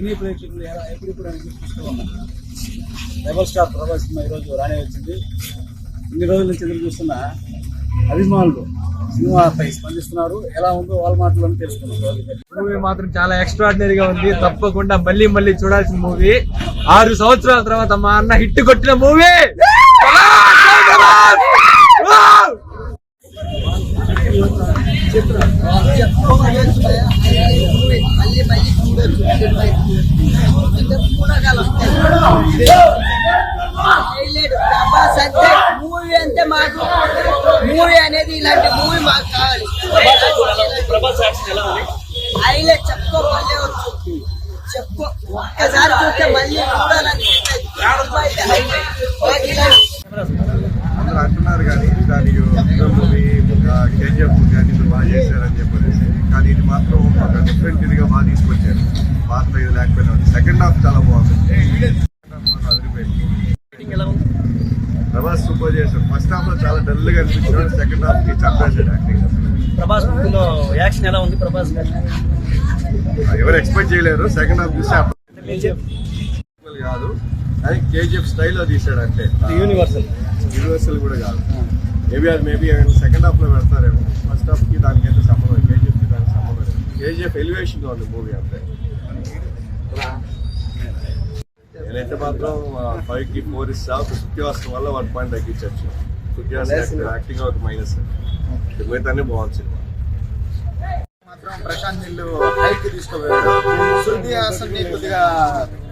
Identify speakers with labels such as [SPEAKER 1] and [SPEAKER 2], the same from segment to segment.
[SPEAKER 1] సినీ ప్రేక్షకులు ఎలా ఎప్పుడెప్పుడు అని చూస్తూ ఉన్నాం రెబల్ స్టార్ ప్రభాస్ సినిమా ఈరోజు రానే వచ్చింది. ఇన్ని రోజుల నుంచి ఎదురు చూస్తున్న అభిమానులు సినిమాపై స్పందిస్తున్నారు. ఎలా ఉందో వాళ్ళ మాటలను తెలుసుకున్నాం
[SPEAKER 2] మూవీ మాత్రం చాలా ఎక్స్ట్రాడినరీగా ఉంది. తప్పకుండా మళ్ళీ మళ్ళీ చూడాల్సిన మూవీ ఆరు సంవత్సరాల తర్వాత మా అన్న హిట్ కొట్టిన మూవీ
[SPEAKER 3] మళ్ళీ మళ్ళీ చూడొచ్చు మూవీ అంటే మాకు మూవీ అనేది ఇలాంటి మూవీ మాకు కావాలి హైలైట్ చెప్పుకో మళ్ళీ వచ్చు చెప్పుకో. ఒక్కసారి చూస్తే మళ్ళీ చూడాలని మాకు ఇలాంటి
[SPEAKER 4] అందరూ అంటున్నారు కానీ దానికి మూవీ కేజీఎఫ్ బాగా చేశారని చెప్పేసి కానీ ఇది మాత్రం ఒక డిఫరెంట్ ఇదిగా బాగా తీసుకొచ్చారు. పాత్ర ఇది లేకపోయినా సెకండ్ హాఫ్ చాలా బాగుంది. ప్రభాస్ సూపర్ చేశారు ఫస్ట్ హాఫ్లో చాలా డల్గా అనిపించాడు సెకండ్ హాఫ్కి చంపేశాడు యాక్టింగ్
[SPEAKER 5] ప్రభాస్ మూవీలో యాక్షన్ ఎలా ఉంది ప్రభాస్
[SPEAKER 4] ఎవరు ఎక్స్పెక్ట్ చేయలేరు. సెకండ్ హాఫ్ చూస్తే అప్పుడు కాదు. అది కేజీఎఫ్ స్టైల్లో తీసాడు అంటే.
[SPEAKER 5] యూనివర్సల్
[SPEAKER 4] యూనివర్సల్ కూడా కాదు. మేబీ అది మేబీ సెకండ్ హాఫ్లో పెడతారేమో. ఫస్ట్ హాఫ్కి దానికి సంబంధం కేజీఎఫ్కి దానికి సంబంధం కేజీఎఫ్ ఎలివేషన్ ఉంది మూవీ అంతే. నేనైతే మాత్రం ఫైవ్కి ఫోర్ ఇస్తా. సుఖ్యవాసం వల్ల వన్ పాయింట్ తగ్గించవచ్చు సుఖ్యవాసం యాక్టింగ్ ఒక మైనస్ మిగతానే బాగుంది సినిమా.
[SPEAKER 6] మాత్రం ప్రశాంత్ నీళ్ళు హైట్ తీసుకోపోయాడు. శృతి కొద్దిగా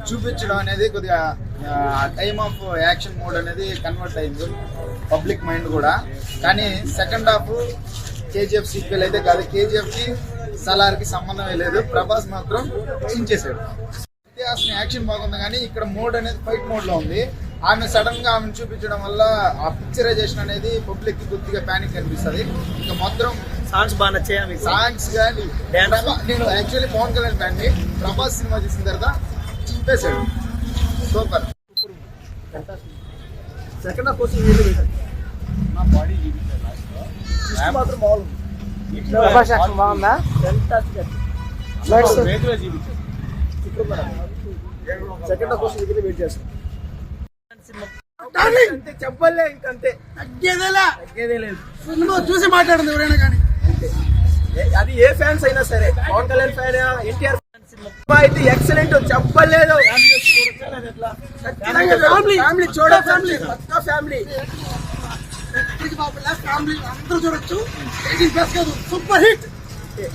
[SPEAKER 6] చూపించడం అనేది కొద్దిగా టైమ్ ఆఫ్ యాక్షన్ మోడ్ అనేది కన్వర్ట్ అయింది. పబ్లిక్ మైండ్ కూడా. కానీ సెకండ్ హాఫ్ కేజీఎఫ్ సీక్వెల్ అయితే కాదు. కేజీఎఫ్కి సలార్కి సంబంధమే లేదు. ప్రభాస్ మాత్రం చించేశాడు. హాసన్ యాక్షన్ బాగుంది కానీ ఇక్కడ మోడ్ అనేది ఫైట్ మోడ్లో ఉంది. ఆమె సడన్గా ఆమెను చూపించడం వల్ల ఆ పిక్చరైజేషన్ అనేది పబ్లిక్కి కొద్దిగా ప్యానిక్ అనిపిస్తుంది. ఇంకా మొత్తం
[SPEAKER 5] సాంగ్స్ బాగా నచ్చాయా
[SPEAKER 6] సాంగ్స్ కానీ నేను యాక్చువల్లీ పవన్ కళ్యాణ్ ఫ్యాన్ని. ప్రభాస్ సినిమా చూసిన తర్వాత చింపేశాడు. సూపర్.
[SPEAKER 5] సెకండ్ హాఫ్ కోసం మాత్రం బాగుందా? సెకండ్ కోసం వెయిట్ చేస్తాం
[SPEAKER 6] చెప్పలే ఇంకంతే తగ్గేదేలా? సినిమా చూసి మాట్లాడింది ఎవరైనా కానీ.
[SPEAKER 5] అది ఏ ఫ్యాన్స్ అయినా సరే. పవన్ కళ్యాణ్ ఫ్యాన్ ఎన్టీఆర్ అయితే ఎక్సలెంట్ చెప్పలేదు.
[SPEAKER 6] ఫ్యామిలీ చూడ ఫ్యామిలీ
[SPEAKER 5] ఫ్యామిలీ బాబుకి బాబు లాస్ట్
[SPEAKER 6] ఫ్యామిలీ అందరూ చూడొచ్చు. ఎయిటీన్ ప్లస్ కాదు సూపర్ హిట్ ఓకే